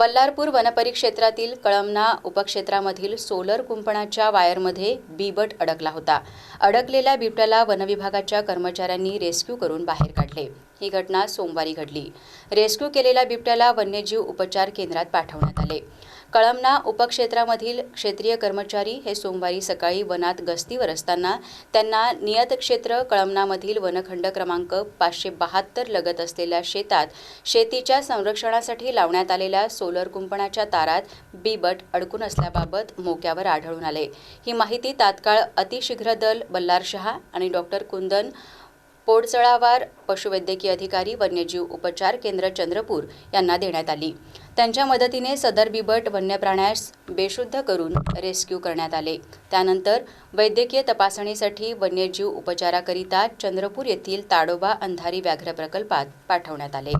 बल्लारपूर वनपरिक्षेत्रातील कळमना उपक्षेत्रामधील सोलर कुंपणाच्या वायरमध्ये बिबट अडकला होता. अडकलेल्या बिबट्याला वनविभागाच्या कर्मचाऱ्यांनी रेस्क्यू करून बाहेर काढले. ही घटना सोमवारी घडली. रेस्क्यू केलेल्या बिबट्याला वन्यजीव उपचार केंद्रात पाठवण्यात आले. कळमना उपक्षेत्रामधील क्षेत्रीय कर्मचारी हे सोमवारी सकाळी वनात गस्तीवर असताना त्यांना नियतक्षेत्र कळमनामधील वनखंड क्रमांक पाचशे बहात्तर लगत असलेल्या शेतात शेतीच्या संरक्षणासाठी लावण्यात आलेल्या सोलर कुंपणाच्या तारात बिबट अडकून असल्याबाबत मोक्यावर आढळून आले. ही माहिती तात्काळ अतिशीघ्र दल बल्लारशहा आणि डॉक्टर कुंदन पोडचळावार पशुवैद्यकीय अधिकारी वन्यजीव उपचार केंद्र चंद्रपूर यांना देण्यात आली. त्यांच्या मदतीने सदर बिबट वन्यप्राण्यास बेशुद्ध करून रेस्क्यू करण्यात आले. त्यानंतर वैद्यकीय तपासणीसाठी वन्यजीव उपचाराकरिता चंद्रपूर येथील ताडोबा अंधारी व्याघ्र प्रकल्पात पाठवण्यात आले.